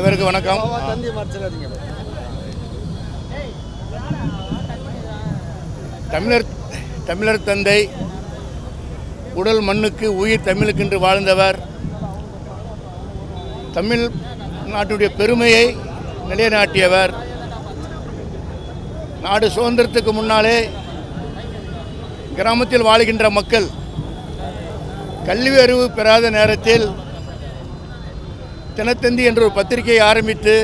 அனைவருக்கும் வணக்கம். தமிழர் தமிழர் தந்தை உடல் மண்ணுக்கு உயிர் தமிழுக்கென்று வாழ்ந்தவர். தமிழ் நாட்டுடைய பெருமையை நிலைநாட்டியவர். நாடு சுதந்திரத்துக்கு முன்னாலே கிராமத்தில் வாழுகின்ற மக்கள் கல்வி அறிவு பெறாத நேரத்தில் தினத்தந்தி என்ற ஒரு பத்திரிகையை ஆரம்பித்து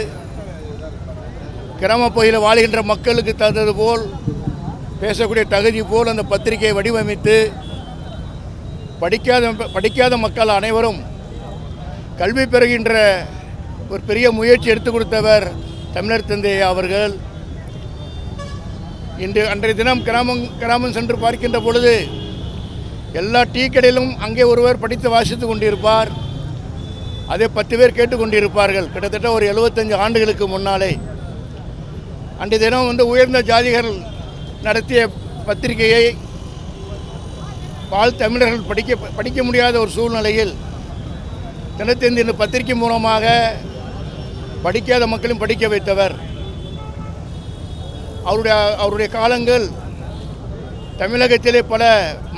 கிராம பகுதியில் வாழுகின்ற மக்களுக்கு தந்தது போல் பேசக்கூடிய தகுதி போல் அந்த பத்திரிகையை வடிவமைத்து படிக்காத படிக்காத மக்கள் அனைவரும் கல்வி பெறுகின்ற ஒரு பெரிய முயற்சி எடுத்து கொடுத்தவர் தமிழர் தந்தை அவர்கள். இன்று அன்றைய தினம் கிராமம் கிராமம் சென்று பார்க்கின்ற பொழுது எல்லா டீ கடையிலும் அங்கே ஒருவர் படித்து வாசித்து கொண்டிருப்பார். அதே பத்து பேர் கேட்டுக்கொண்டிருப்பார்கள். கிட்டத்தட்ட ஒரு எழுபத்தஞ்சு ஆண்டுகளுக்கு முன்னாலே. அன்றைய தினம் வந்து உயர்ந்த ஜாதிகள் நடத்திய பத்திரிகையை பால் தமிழர்கள் படிக்க படிக்க முடியாத ஒரு சூழ்நிலையில் தினத்தந்தி என்ற பத்திரிகை மூலமாக படிக்காத மக்களும் படிக்க வைத்தவர். அவருடைய அவருடைய காலங்கள் தமிழகத்திலே பல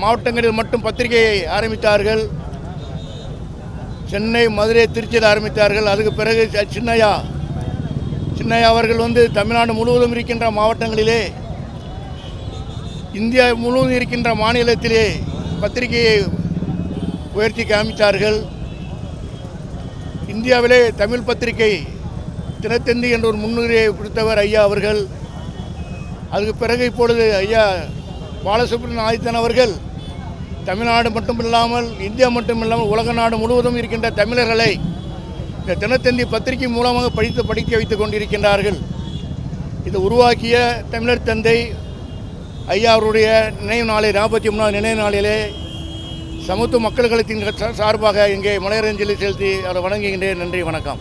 மாவட்டங்களில் மட்டும் பத்திரிகையை ஆரம்பித்தார்கள். சென்னை மதுரை திருச்சியில் ஆரம்பித்தார்கள். அதுக்கு பிறகு சின்னையா. சின்னையா அவர்கள் வந்து தமிழ்நாடு முழுவதும் இருக்கின்ற மாவட்டங்களிலே இந்தியா முழுவதும் இருக்கின்ற மாநிலத்திலே பத்திரிகையை உயர்த்தி காமித்தார்கள். இந்தியாவிலே தமிழ் பத்திரிகை தினத்தந்தி என்ற ஒரு முன்னுரையை கொடுத்தவர் ஐயா அவர்கள். அதுக்கு பிறகு இப்பொழுது ஐயா பாலசுப்ரமணியன் ஆதித்தன் அவர்கள் தமிழ்நாடு மட்டும் இல்லாமல் இந்தியா மட்டும் இல்லாமல் உலக நாடு முழுவதும் இருக்கின்ற தமிழர்களை இந்த தினத்தந்தி பத்திரிகை மூலமாக படித்து படிக்க வைத்துக் கொண்டிருக்கின்றார்கள். இதை உருவாக்கிய தமிழர் தந்தை ஐயா அவருடைய நினைவு நாளை நாற்பத்தி மூணாவது நினைவு நாளிலே சமத்துவ மக்கள் கழகத்தின் சார்பாக இங்கே மலையரஞ்சலி செலுத்தி அவரை வணங்குகின்றேன். நன்றி வணக்கம்.